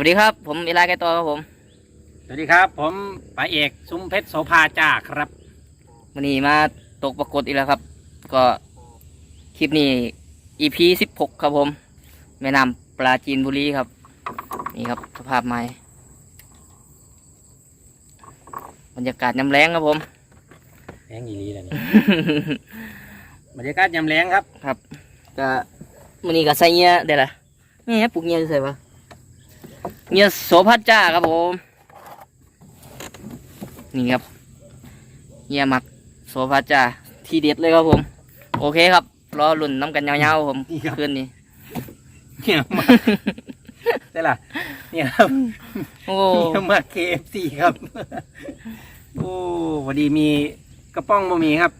วัสดีครับ ผมเอลาแกตอครับผม สวัสดีครับ ผมป๋าเอกซุ้มเพชรโสภาจ้าครับวันนี้มาตกปรากฏอีกแล้วครับ ก็คลิปนี้ EP สิบหกครับผม แม่น้ำปลาจีนบุรีครับ นี่ครับสภาพไม้บรรยากาศยำแรงครับผม แรงอีหลีแล้วนี่ บรรยากาศยามแรงครับ ครับก็มันนี้ก็ใส่เงี้ยเดี๋ยวละนี่ปลูกเงี้ยใส่ปะ เงี้ยโสภัสจ้าครับผม นี่ครับเงี้ยหมักโสภัสจ้าทีเด็ดเลยครับผม โอเคครับรอลุ่นน้ำกันยาวๆครับผมนี่ครับคืนนี้เนี่ยมาได้ล่ะ เนี่ยครับโอ้เนี่ยมา KFC ครับ โอ้พอดีมีกระป้องบะหมี่ครับ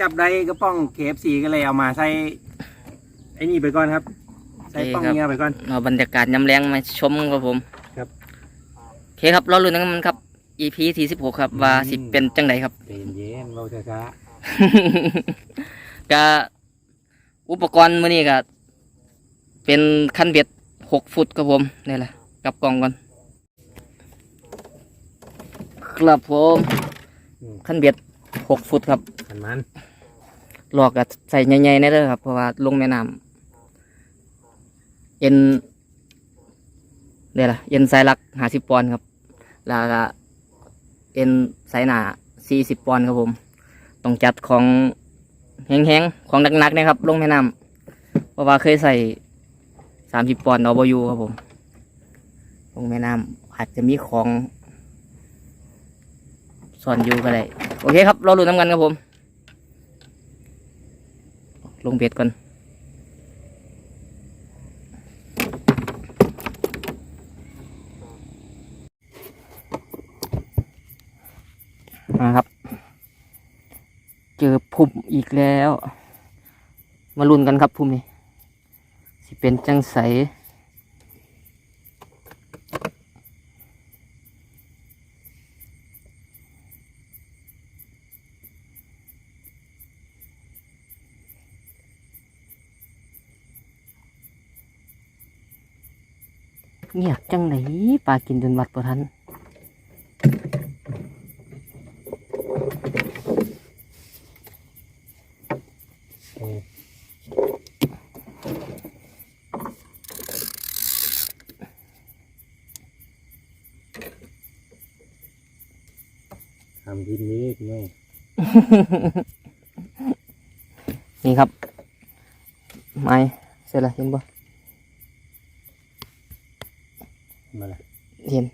จับได้กระป้อง KFC ก็เลยเอามาใส่ไอ้นี่ไปก่อนครับ ใส่ป้องเงี้ยไปก่อนเอาบรรยากาศยำแรงมาชมครับผมครับโอเคครับรอลุ่นกันครับ EP ที่สิบหกครับว่าสิเป็นจังไดครับใจเย็นๆเราจะช้าก็อุปกรณ์มือนี้ก็เป็นคันเบ็ดหกฟุตครับผมนี่แหละกลับกล่องก่อนครับผมอืมคันเบ็ดหกฟุตครับขันมันหลอกกับใส่ใหญ่ๆแน่เลยครับเพราะว่าลงแม่น้ำ เอ็นเนี่ยล่ะเอ็นสายหลักหาสิบปอนด์ครับ แล้วก็เอ็นสายหนาสี่สิบปอนด์ครับผมต้องจัดของแห้งๆ ของหนักๆนะครับ ลงแม่น้ำเพราะว่าเคยใส่สามสิบปอนด์เอบอยูครับผม ลงแม่น้ำอาจจะมีของซ่อนอยู่ก็ได้ โอเคครับ เราลุ้นน้ำกันครับผม ลงเบ็ดก่อน นะครับ เจอพุ่มอีกแล้ว มาลุ้นกันครับพุ่มนี้สิเป็นจังใสเงียบจังไหนปลากินจนวัดประทัน อืมทำดีนี้พี่น้อง นี่ครับ ไม้เสร็จแล้วเห็นปะมาละเห็น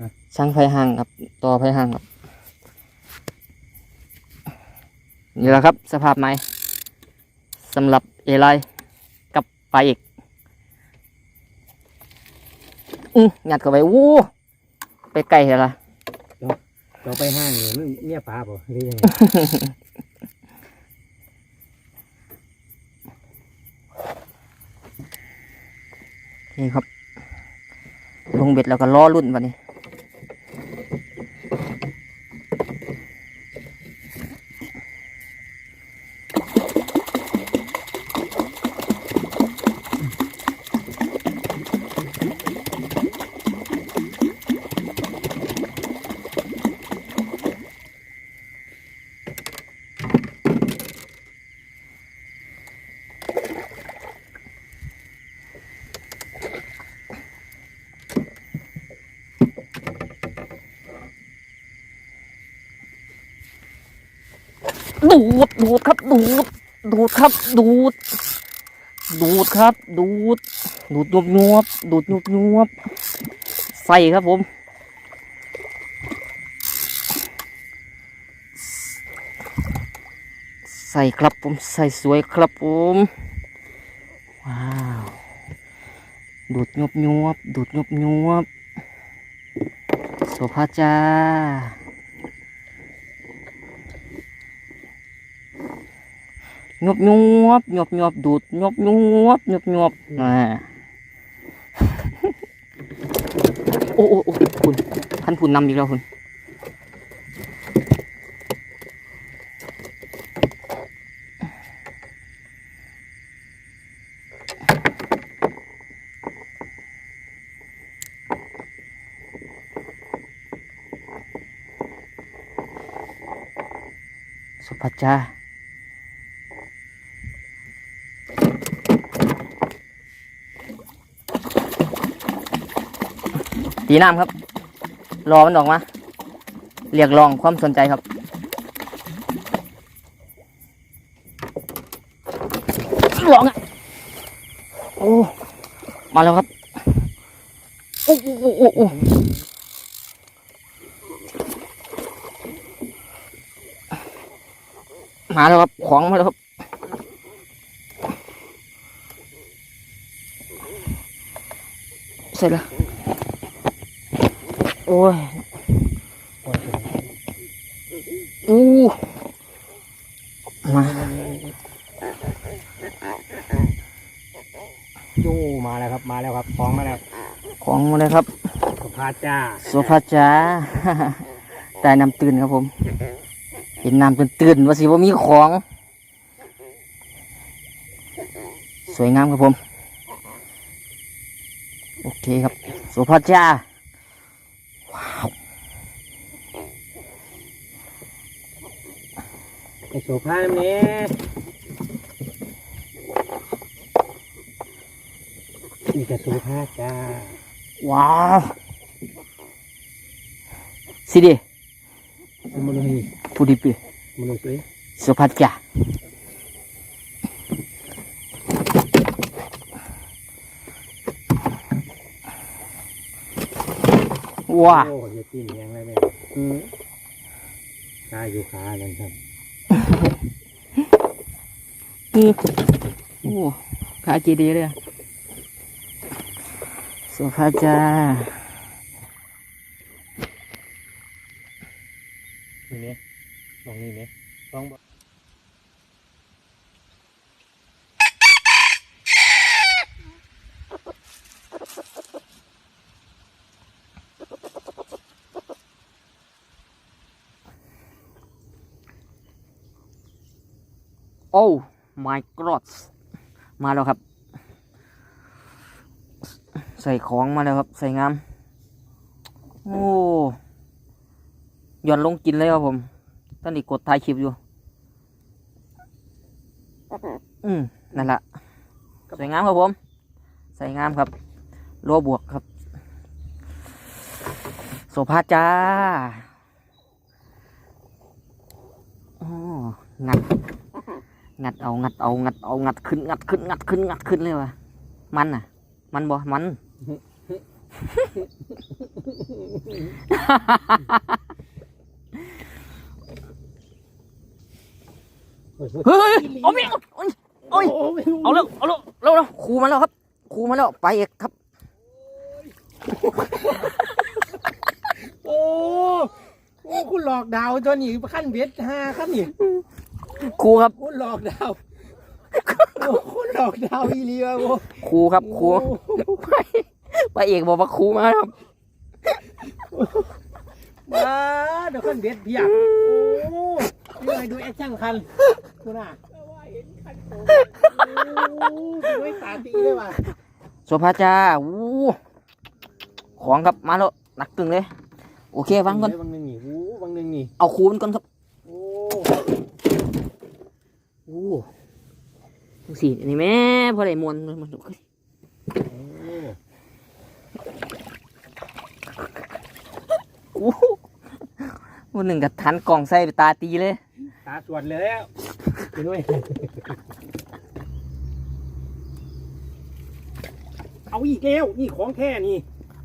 ฮะช่างไฟห่างครับ ต่อไฟห่างครับ นี่แหละครับ สภาพไม้สำหรับเอไลกับปลาเอกอือหยัดเข้าไปวู้ไปไกลเหรอล่ะ เราไปห้างเนี่ยมันเนี่ยปลาป่ะหรือยังไงนี่ครับลงเบ็ดแล้วก็ล้อรุ่นวันนี้ ดูดดูดครับดูดดูดครับดูด ดูดครับ ดูด ดูดยวบยวบดูดยวบยวบใส่ครับผมใส่ครับผมใส่สวยครับผมว้าวดูดยวบยวบดูดยวบยวบโสภาจ้า ยบยบยบยบดูดยบยบงบยบมาโอ้โอ้โอ้คุณท่านคุณนำอีกแล้วคุณสุภาจา ตีน้ำครับ รอมันออกมา เรียกร้องความสนใจครับ ร้องอะ โอ้ มาแล้วครับ โอ้โอ้โอ้โอ้โอ้มาแล้วครับ ของมาแล้วครับเสร็จแล้ว โอ้ยอู้มาจู้มาแล้วครับ มาแล้วครับของมาแล้วของมาเลยครับสุภาพจ้าโซฟาจ้าแต่น้ำตื่นครับผม เห็นน้ำตื่นตื่นว่าสิว่ามีของ สวยงามครับผม โอเคครับโซฟาจ้า ไอสุภาพเนี่ยนี่ก็สุภาพจ้า ว้าวสิเดีมนุษย์พูดิปีมนุษย์สวยโซฟาจ้า ว้าโอ้ยตีนแยังเลยเนี่ยอืมขาอยู่ขาเลยครับอือโอ้ขาจีดีเลยอะโซฟาจ้า นี่เนี่ยลองนี่เนี่ยลองบอก โอ้ my god มาแล้วครับ ใส่ของมาแล้วครับ ใส่งาม โอ้หย่อนลงกินเลยครับผมตอนนี้กดถ่ายคลิปอยู่ อืมนั่นแหละสวยงามครับผม ใส่งามครับรัวบวกครับ โสภาจ้าโอ้งัด งัดเอางัดเอางัดเอางัดขึ้นงัดขึ้นงัดขึ้นงัดขึ้นเลยวะมันน่ะ มันบ่มันเฮ้ยเอาไม่เอาโอ้ยโอ้ยเอาแล้วเอาแล้วเร็วเร็วครูมาแล้วครับครูมาแล้วไปเอกครับโอ้โอ้คุณหลอกดาวตัวนี้ขั้นเบ็ดห้าขั้นนี่ ครูครับ คุณหลอกดาวโอ้คุณหลอกดาวอีเลียโอ้ครูครับครูไปไปเอกบอกว่าครูมาครับมาเดี๋ยวขั้นเบ็ดเพียบโอ้นี่ไงดูแอคชั่นคันคุณอะโอ้ดูไอ้ตาตีเลยว่ะโสภาจ้าวู้ของครับมาแล้วหนักตึงเลย โอเควางก่อนบางหนึ่งนี่โอ้บางหนึ่งนี่เอาคูมันก่อนครับ โอ้โอ้ดูสินี่แม่พอได้มวนมันดูโอ้โหวันหนึ่งกับทันกล่องใส่ตาตีเลย ตาสวดเลยแล้วไปด้วยเอาอีกแล้วนี่ของแท้นี่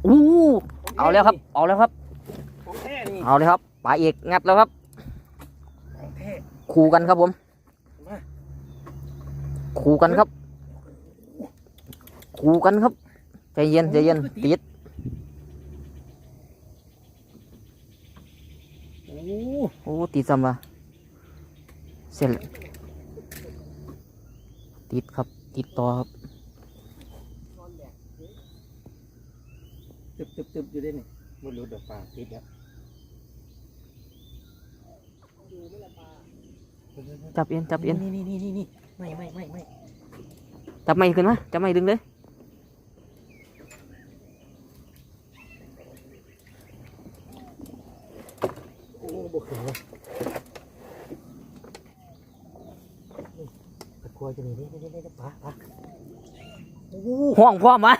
อู้เอาแล้วครับ เอาแล้วครับ ของแท้นี่ เอาเลยครับป๋าเอกงัดแล้วครับ ของแท้ คู่กันครับผม คู่กันครับคู่กันครับ ใจเย็นใจเย็นติดโอ้โอ้ติดซ้ำวะเสร็จแล้วติดครับ ติดต่อครับตึบตึบตึบอยู่ด้วยนี่มันรู้ดอกปลาติดแล้วจับเอ็นจับเอ็นนี่นี่นี่นี่นี่ ไม่ไม่ไม่ไม่จับไม่ขึ้นมาจับไม่ดึงเลยโอ้บกถึงวะครัวจะนี่นี่นี่นี่ปลาปลาโอ้ห่วงพ่อมา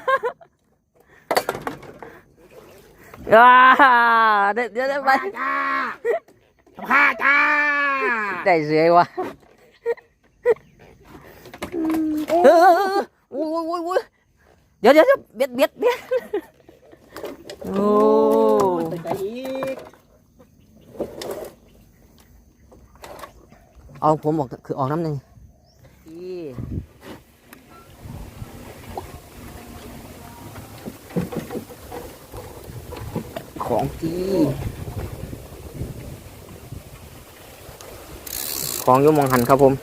อ่าเดี๋ยวเดี๋ยวเดี๋ยวไปจ้าผ้าจ้าได้เสียวะ เออโอ้ยโอ้ยโอ้ยโอ้ยเดี๋ยวเดี๋ยวเดี๋ยวเบียดเบียดเบียดโอ้ใส่ใจอีกเอาผมออกคือออกน้ำหนึ่งของจีของยุ่หมองหันครับผม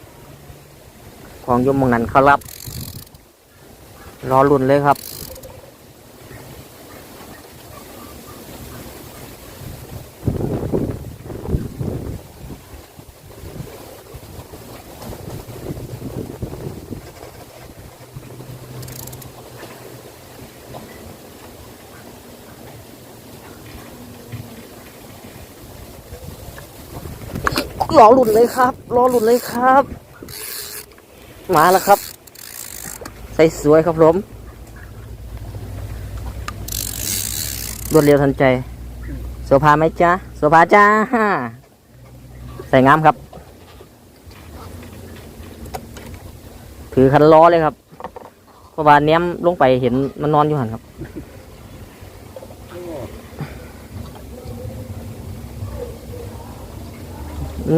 ของยุ่หมองหันเขารับ รอรุ่นเลยครับ รอหลุดเลยครับ รอหลุดเลยครับ มาแล้วครับ ใส่สวยครับผมรวดเร็วทันใจโซฟาไหมจ๊ะโซฟาจ้าใส่งามครับ ถือคันล้อเลยครับเพราะว่าเนี้ยมลงไปเห็นมันนอนอยู่หันครับ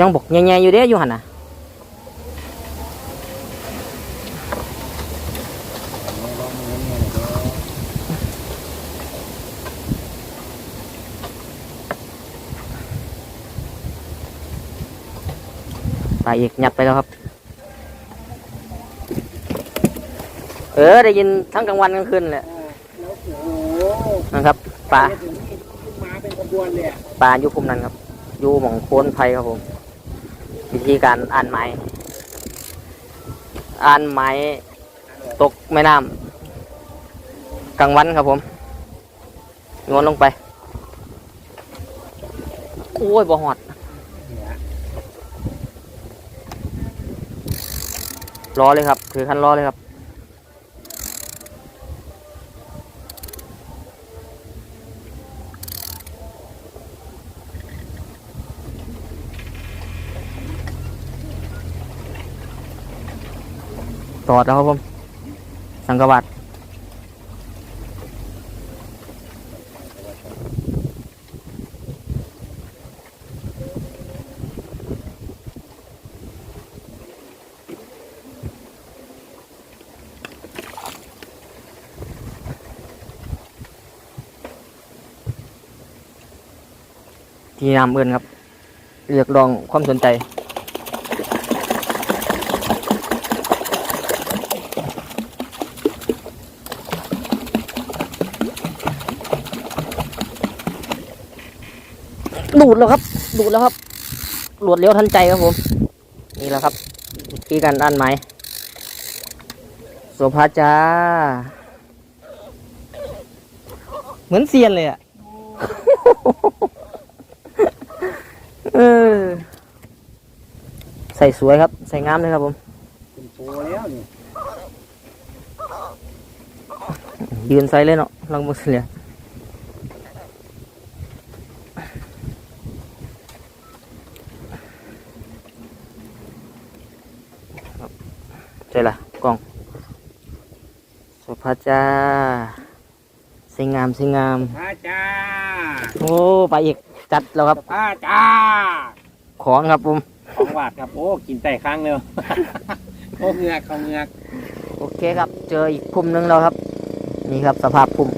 ยังบอกแง่ๆอยู่เด้อยู่หันน่ะ ปลาอีกหยัดไปแล้วครับ เออได้ยินทั้งกลางวันกลางคืนแหละแล้วโอ้โหนะครับปลาถึงนี่ขึ้นมาเป็นขบวนเลยอะปลาอยู่คุมนั้นครับ อยู่หม่องโคนไผ่ครับผม วิธีการอ่านไม้อ่านไม้ตกแม่น้ำกลางวันครับผมโยนลงไป โอ้ยบ่หอด เนี่ย ล้อเลยครับคือคันล้อเลยครับตอดแล้วครับผม สังกะ บัดที่นำเอินครับ เรียกร้องความสนใจดูดแล้วครับ ดูดแล้วครับรวดเร็วทันใจครับผม นี่แหละครับวิธีการด้านไม้โสภาจ้า เหมือนเซียนเลยอะ เออ ใส่สวยครับ ใส่งามเลยครับผมเป็นโชว์แล้วนี่ยืนใส่เลยเนาะลองมือเลยใช่ละกล้องสุภาจ้าสวยงามสวยงามผ้าจ้าโอ้ไปอีกจัดแล้วครับผ้าจ้า ของครับผมข องหวาดครับ โอ้ กินแต่ครั้งเดียวโอ้เหงือกเขาเหงือกโอเคครับ เจออีกพุ่มหนึงแล้วครับ นี่ครับสภาพพุ่ม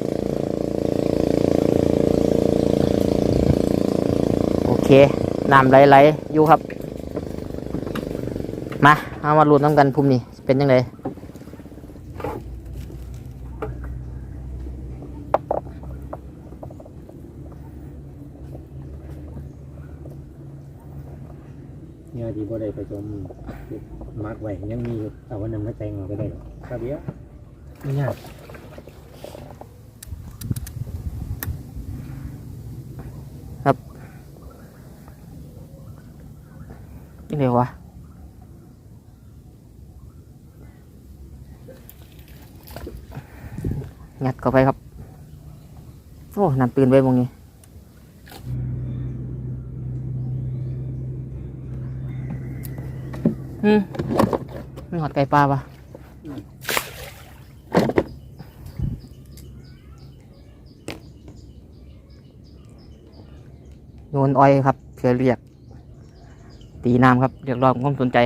โอเคน้ำไหลๆอยู่ครับ มาเอามาลุ้นน้ำกันพุ่มนี้เป็นยังไง เนี่ยที่บ่ได้ไปชมมาร์กไว้ยังมีอยู่แต่วันนั้นไม่แต่งเอาก็ได้หรอกครับเดียวไม่ยาก ยังไงวะ งัดเข้าไปครับ ปืนไปมองนี้อืมไม่หอดไก่ปลาปะโยนอ้อยครับเพื่อเรียก ตีน้ำครับ เรียกร้องความสนใจ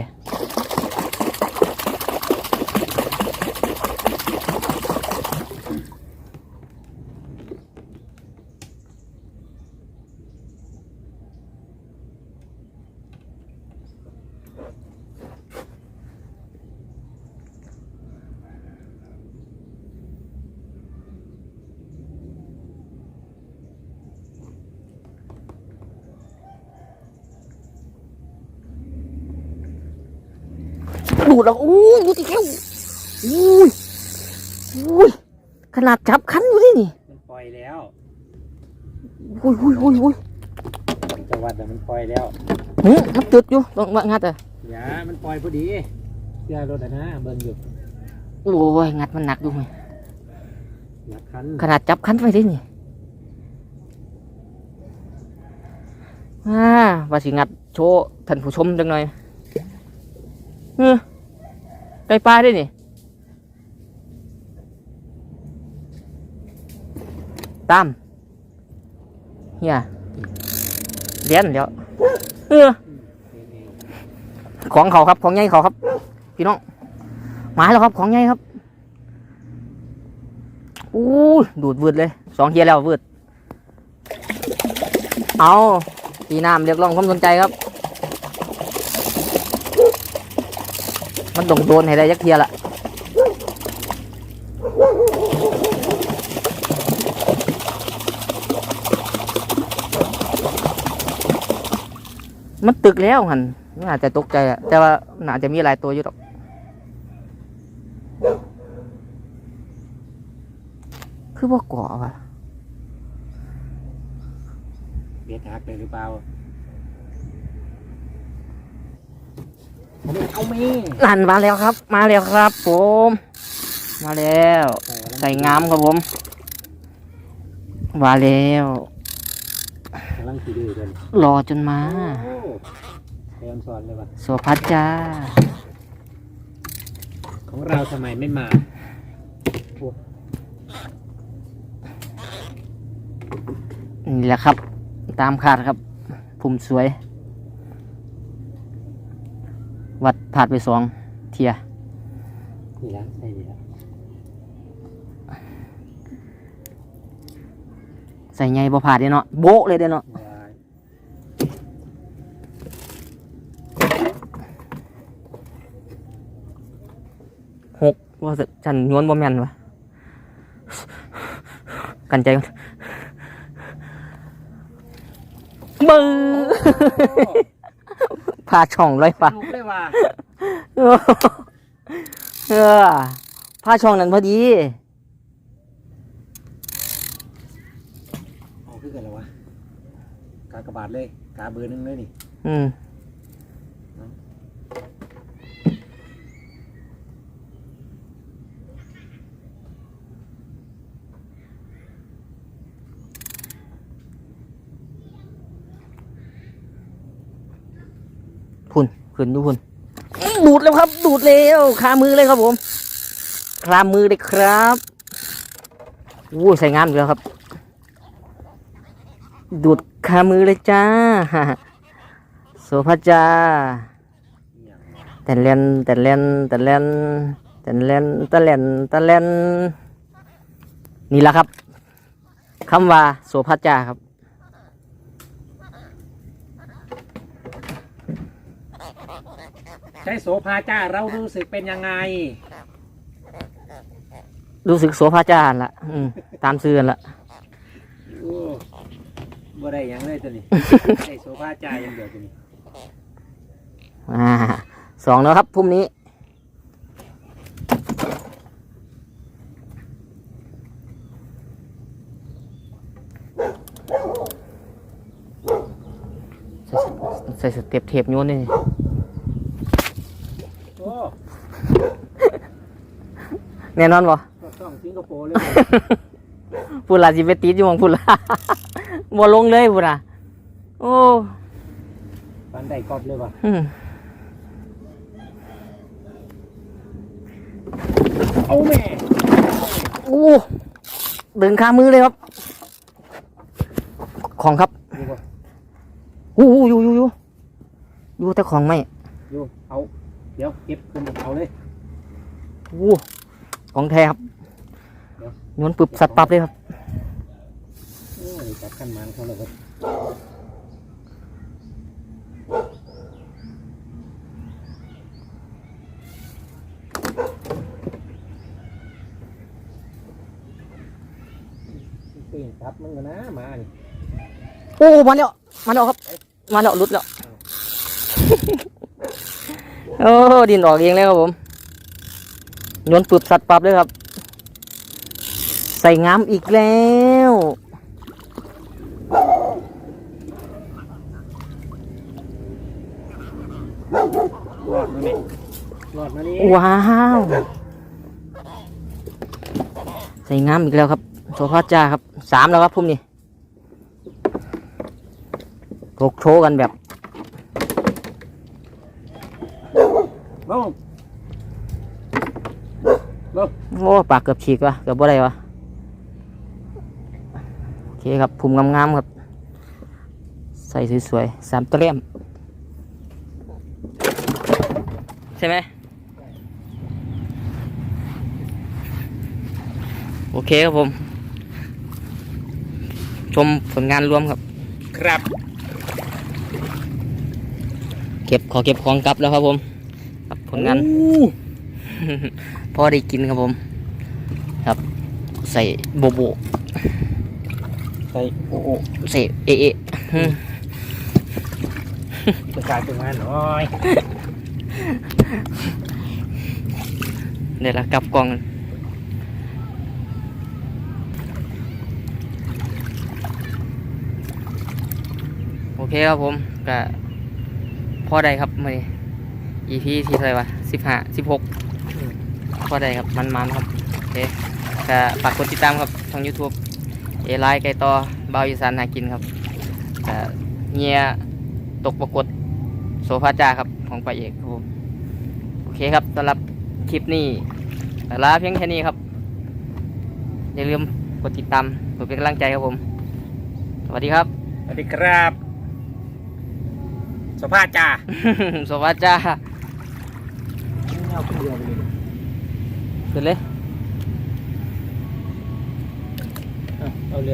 อู้ยดูสิแก้วอู้ยอู้ยขนาดจับคันอยู่ดินี่มันปล่อยแล้วอุ้ยอุ้ยอุ้ยอุ้ยจังหวัดน่ะมันปล่อยแล้วหืมมันจุดอยู่ต้องว่างัดอะอย่ามันปล่อยพอดีเสื้อรถอะนะเบิ่งอยู่โอ้ยงัดมันหนักอยู่ไหมหลักคันขนาดจับคันไว้ดินี่อ่าว่าสิงัดโชว์ท่านผู้ชมจังหน่อยเออ ไก่ปลาด้วยนี่ตามเฮียเลี้ยนเดี๋ยวเออของเขาครับของใหญ่เขาครับ พี่น้องมาแล้วครับของใหญ่ครับอู้ดูดวืดเลยสองเทียแล้ววืดเอาตีน้ำเรียกร้องความสนใจครับ มันต้องโดนให้ได้ยักเทียละมันตึกแล้วหันมันอาจจะตกใจอะแต่ว่าน่าจะมีหลายตัวอยู่หรอกคือว่าก่อวะเบียดหักเลยหรือเปล่า เอามีนั่นมาแล้วครับ มาแล้วครับ ผม มาแล้ว ใส่งามครับผมมาแล้วกำลังขี่ดื้อกันรอจนมาโอ้พยายามสอนเลยว่ะโสพัดจ้า ของเราทำไมไม่มานี่แหละครับ ตามคาดครับภูมิสวย วัดผาดไปสองเทียนี่ละใช่นี่ละใส่ไงบ่ผาดเด้เนาะโบะเลยเด้เนาะวายหกว่าจะฉันย้วนบ่แม่นวะกันใจก่อนมือ พาช่องร้อยฟ้าลูกเลยว่ะเออเออพาช่องนั้นพอดีเอาขึ้นกันแล้ววะกากระบาดเลยกาเบอร์หนึงเลยนี่ อืม พุ่นขึ้นดูคนดูดแล้วครับ ดูดแล้วคามือเลยครับผมคามือเลยครับอู้ใส่งามอยู่แล้วครับ ดูดคามือเลยจ้าโสภาจ้าอหย่าแต่เล่นแต่เล่นแต่เล่นแต่เล่นแต่เล่นแต่เล่นนี่แหละครับคำว่าโสภาจ้าครับ ใช้โสภาจ้าเรารู้สึกเป็นยังไง รู้สึกโสภาจ้าหั่นละอืมตามซื้อหั่นละโอ้บ่ได้หยังเลยตัวนี้ ได้โสภาจ้าอย่างเดียวตัวนี้อ่าสองแล้วครับพรุ่งนี้ ใส่ใส่สเต็ปเทปโยนนี่ โอ้ แน่นอนบ่ก็ต้องสิงคโปร์เลยพูดละสิไปติดอยู่หมองพูดละบ่ลงเลยพูดละโอ้ปันได้กรอบเลยว่ะอืมเอาแม่โอ้ดึงคามือเลยครับ ของครับอยู่บ่อู้หูอยู่อยู่อยู่อยู่แต่ของไม่อยู่เอา เดี๋ยวเก็บขึ้นเอาเลย อู้ ของแท้ครับโยนปึบสัตว์ปับเลยครับโอ้ยจับขันมันเขาเลยครับเก่งครับมันก็นะมานี่โอ้มาแล้วมาแล้วครับ มาแล้วหลุดแล้ว โอ้ดินออกเองแล้วครับผม โยนปึบสัตว์ปับเลยครับ ใส่งามอีกแล้วว้าวใส่งามอีกแล้วครับโซฟาจ้าครับสามแล้วครับพุ่มนี่โกโชว์กันแบบลงลง โอ้ปากเกือบฉีกวะเกือบบ่ได้วะโอเคครับพุ่มงามๆครับ ใส่สวยๆสามเตรียม ใช่ไหมโอเคครับผม ชมผลงานรวมครับ ครับ เก็บขอเก็บของกลับแล้วครับผมครับผลงานอู้ พอได้กินครับผม ครับ ใส่โบโบใส่โอ้โหใส่เอะเอะอืมประกาศเป็นงานหน่อยเดี๋ยวละกลับกล่องกันโอเคครับผมก็พอได้ครับมื่อนี้ EP ที่เท่าไหร่วะสิบห้าสิบหกพ อได้ครับมันมันๆครับโอเคก็ฝากกดติดตามครับทาง YouTube เอไลน์ไก่ต่อเบาวอีสานหากินครับก็เงียตกปรากฏโซฟาจ้าครับของปาเอกครับผมโอเคครับสำหรับคลิปนี้แต่ลาเพียงแค่นี้ครับ อย่าลืมกดติดตามกดเป็นกำลังใจครับผม สวัสดีครับ สวัสดีครับสภาพจ้าสวัสดีจ้าเอาคนเดียวไปเลย ขึ้นเลยเอาเอาเ